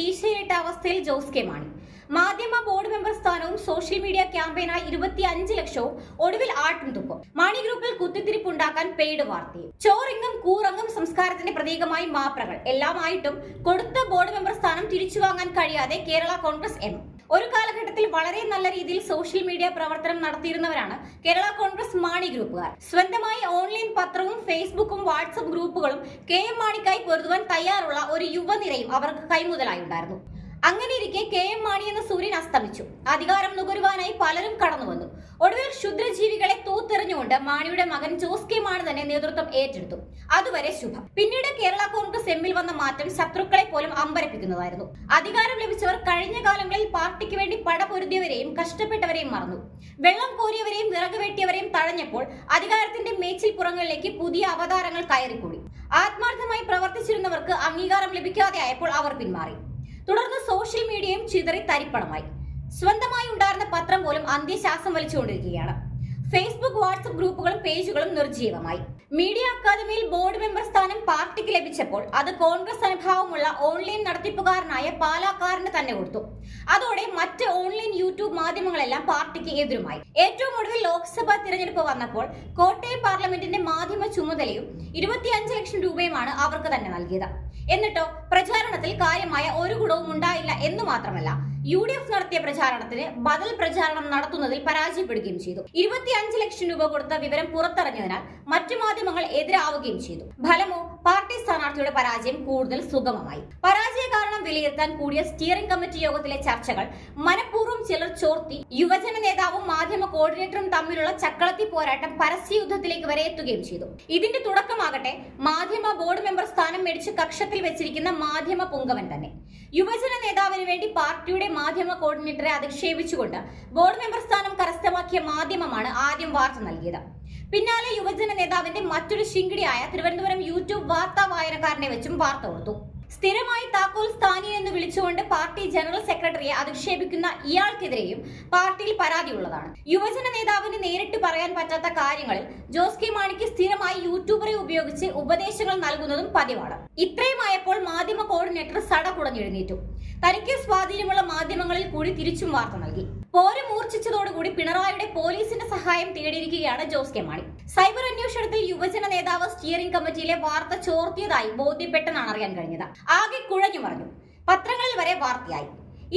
കീശയിലിട്ട അവസ്ഥയിൽ ജോസ് കെ മാണി. മാധ്യമ board member സ്ഥാനവും സോഷ്യൽ മീഡിയ ക്യാമ്പയിനായി ഇരുപത്തി അഞ്ച് ലക്ഷവും ഒടുവിൽ ആട്ടും തുപ്പും. മാണി ഗ്രൂപ്പിൽ കുത്തിത്തിരിപ്പുണ്ടാക്കാൻ പെയ്ഡ് വാർത്തയും. ചോറിങ്ങും കൂറങ്ങും സംസ്കാരത്തിന്റെ പ്രതീകമായി മാപ്രകൾ. എല്ലാമായിട്ടും കൊടുത്ത ബോർഡ് മെമ്പർ സ്ഥാനം തിരിച്ചു വാങ്ങാൻ കഴിയാതെ കേരള കോൺഗ്രസ് എം. ഒരു കാലഘട്ടത്തിൽ വളരെ നല്ല രീതിയിൽ സോഷ്യൽ മീഡിയ പ്രവർത്തനം നടത്തിയിരുന്നവരാണ് കേരള കോൺഗ്രസ് മാണി ഗ്രൂപ്പുകാർ. സ്വന്തമായി ഓൺലൈൻ പത്രവും ഫേസ്ബുക്കും വാട്സപ്പ് ഗ്രൂപ്പുകളും കെ എം മാണിക്കായി പൊരുതുവാൻ തയ്യാറുള്ള ഒരു യുവനിരയും അവർക്ക് കൈമുതലായി ഉണ്ടായിരുന്നു അങ്ങനെയിരിക്കെ കെ എം മാണി എന്ന സൂര്യൻ അസ്തമിച്ചു. അധികാരം നുകരുവാനായി പലരും കടന്നു വന്നു ഒടുവിൽ ക്ഷുദ്രജീവികളെ തൂത്തെറിഞ്ഞുകൊണ്ട് മാണിയുടെ മകൻ ജോസ് കെ മാണി തന്നെ നേതൃത്വം ഏറ്റെടുത്തു. അതുവരെ ശുഭം. പിന്നീട് കേരള കോൺഗ്രസ് എമ്മിൽ വന്ന മാറ്റം ശത്രുക്കളെ പോലും അമ്പരപ്പിക്കുന്നതായിരുന്നു. അധികാരം ലഭിച്ചവർ കഴിഞ്ഞ കാലങ്ങളിൽ പാർട്ടിക്ക് വേണ്ടി പടപൊരുതിയവരെയും കഷ്ടപ്പെട്ടവരെയും മറന്നു. വെള്ളം കോരിയവരെയും വിറക് വെട്ടിയവരെയും തഴഞ്ഞപ്പോൾ അധികാരത്തിന്റെ മേച്ചിൽ പുറങ്ങളിലേക്ക് പുതിയ അവതാരങ്ങൾ കയറിക്കൂടി. ആത്മാർത്ഥമായി പ്രവർത്തിച്ചിരുന്നവർക്ക് അംഗീകാരം ലഭിക്കാതെ ആയപ്പോൾ അവർ പിന്മാറി. തുടർന്ന് സോഷ്യൽ മീഡിയയും ചിതറി തരിപ്പണമായി. സ്വന്തമായി ഉണ്ടായിരുന്ന പത്രം പോലും അന്ത്യശ്വാസം വലിച്ചുകൊണ്ടിരിക്കുകയാണ്. ഫേസ്ബുക്ക് വാട്സപ്പ് ഗ്രൂപ്പുകളും പേജുകളും നിർജീവമായി. മീഡിയ അക്കാദമിയിൽ ബോർഡ് മെമ്പർ സ്ഥാനം ലഭിച്ചപ്പോൾ അത് കോൺഗ്രസ് അനുഭാവമുള്ള ഓൺലൈൻ നടത്തിപ്പുകാരനായ പാലാക്കാരന് തന്നെ കൊടുത്തു. അതോടെ മറ്റ് ഓൺലൈൻ യൂട്യൂബ് മാധ്യമങ്ങളെല്ലാം പാർട്ടിക്ക് എതിരുമായി. ഏറ്റവും ഒടുവിൽ ലോക്സഭാ തിരഞ്ഞെടുപ്പ് വന്നപ്പോൾ കോട്ടയം പാർലമെന്റിന്റെ മാധ്യമ ചുമതലയും ഇരുപത്തിയഞ്ച് ലക്ഷം രൂപയുമാണ് അവർക്ക് തന്നെ നൽകിയത്. എന്നിട്ടോ പ്രചാരണത്തിൽ കാര്യമായ ഒരു ഗുണവും ഉണ്ടായില്ല എന്ന് മാത്രമല്ല യു ഡി എഫ് നടത്തിയ പ്രചാരണത്തിന് ബദൽ പ്രചാരണം നടത്തുന്നതിൽ പരാജയപ്പെടുകയും ചെയ്തു. ഇരുപത്തിയഞ്ച് ലക്ഷം രൂപ കൊടുത്ത വിവരം പുറത്തിറങ്ങിയതിനാൽ മറ്റു മാധ്യമങ്ങൾ എതിരാവുകയും ചെയ്തു. ഫലമോ പാർട്ടി സ്ഥാനാർത്ഥിയുടെ പരാജയം കൂടുതൽ സുഗമമായി. പരാജയ കാരണം വിലയിരുത്താൻ കൂടിയ സ്റ്റിയറിംഗ് കമ്മിറ്റി യോഗത്തിലെ ചർച്ചകൾ മനഃപൂർവം ചിലർ ചോർത്തി യുവജന നേതാവും മാധ്യമ കോർഡിനേറ്ററും തമ്മിലുള്ള ചക്കളത്തി പോരാട്ടം പരസ്യ യുദ്ധത്തിലേക്ക് വരെ എത്തുകയും ചെയ്തു. ഇതിന്റെ തുടക്കമാകട്ടെ മാധ്യമ ബോർഡ് മെമ്പർ സ്ഥാനം മേടിച്ച് കക്ഷത്തിൽ വെച്ചിരിക്കുന്ന മാധ്യമ പുങ്കവൻ തന്നെ. യുവജന നേതാവിന് വേണ്ടി പാർട്ടിയുടെ മാധ്യമ കോർഡിനേറ്ററെ അധിക്ഷേപിച്ചുകൊണ്ട് ബോർഡ് മെമ്പർ സ്ഥാനം കരസ്ഥമാക്കിയ മാധ്യമമാണ് ആദ്യം വാർത്ത നൽകിയത്. പിന്നാലെ യുവജന നേതാവിന്റെ മറ്റൊരു ശിങ്കിടിയായ തിരുവനന്തപുരം യൂട്യൂബ് വാർത്താ വായനക്കാരനെ വെച്ചും വാർത്ത കൊടുത്തു. സ്ഥിരമായി താക്കോൽ സ്ഥാനി എന്ന് വിളിച്ചുകൊണ്ട് പാർട്ടി ജനറൽ സെക്രട്ടറിയെ അധിക്ഷേപിക്കുന്ന ഇയാൾക്കെതിരെയും പാർട്ടിയിൽ പരാതിയുള്ളതാണ്. യുവജന നേതാവിന് നേരിട്ട് പറയാൻ പറ്റാത്ത കാര്യങ്ങളിൽ ജോസ് കെ മാണിക്ക് സ്ഥിരമായി യൂട്യൂബറെ ഉപയോഗിച്ച് ഉപദേശങ്ങൾ നൽകുന്നതും പതിവാണ്. ഇത്രയുമായപ്പോൾ മാധ്യമ കോർഡിനേറ്റർ സട കുടഞ്ഞെഴുന്നേറ്റു തനിക്ക് സ്വാധീനമുള്ള മാധ്യമങ്ങളിൽ കൂടി തിരിച്ചും വാർത്ത നൽകി. പോര് മൂർച്ഛിച്ചതോടുകൂടി പിണറായിയുടെ പോലീസിന്റെ സഹായം തേടിയിരിക്കുകയാണ് ജോസ് കെ മാണി. സൈബർ അന്വേഷണത്തിൽ യുവജന നേതാവ് സ്റ്റിയറിംഗ് കമ്മിറ്റിയിലെ വാർത്ത ചോർത്തിയതായി ബോധ്യപ്പെട്ടെന്നാണ് അറിയാൻ കഴിഞ്ഞത്. ആകെ കുഴഞ്ഞു പറഞ്ഞു പത്രങ്ങളിൽ വരെ വാർത്തയായി.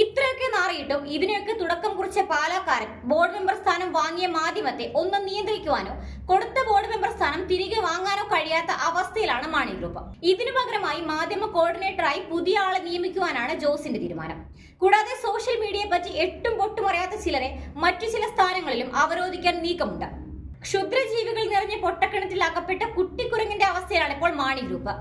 ഇത്രയൊക്കെ നാറിയിട്ടും ഇതിനെയൊക്കെ തുടക്കം കുറിച്ച പാലാക്കാരൻ ബോർഡ് മെമ്പർ സ്ഥാനം വാങ്ങിയ മാധ്യമത്തെ ഒന്ന് നിയന്ത്രിക്കുവാനോ കൊടുത്ത ബോർഡ് മെമ്പർ സ്ഥാനം തിരികെ വാങ്ങാനോ കഴിയാത്ത അവസ്ഥയിലാണ് മാണി ഗ്രൂപ്പ്. ഇതിനു പകരമായി മാധ്യമ കോർഡിനേറ്ററായി പുതിയ ആളെ നിയമിക്കുവാനാണ് ജോസിന്റെ തീരുമാനം. കൂടാതെ സോഷ്യൽ മീഡിയയെ പറ്റി എട്ടും പൊട്ടും അറിയാത്ത ചിലരെ മറ്റു ചില സ്ഥാനങ്ങളിലും അവരോധിക്കാൻ നീക്കമുണ്ട്. ക്ഷുദ്രജീവികൾ നിറഞ്ഞ പൊട്ടക്കിണറ്റിൽ അകപ്പെട്ട കുട്ടിക്കുരങ്ങിന്റെ അവസ്ഥയാണ് ഇപ്പോൾ മാണി ഗ്രൂപ്പ്.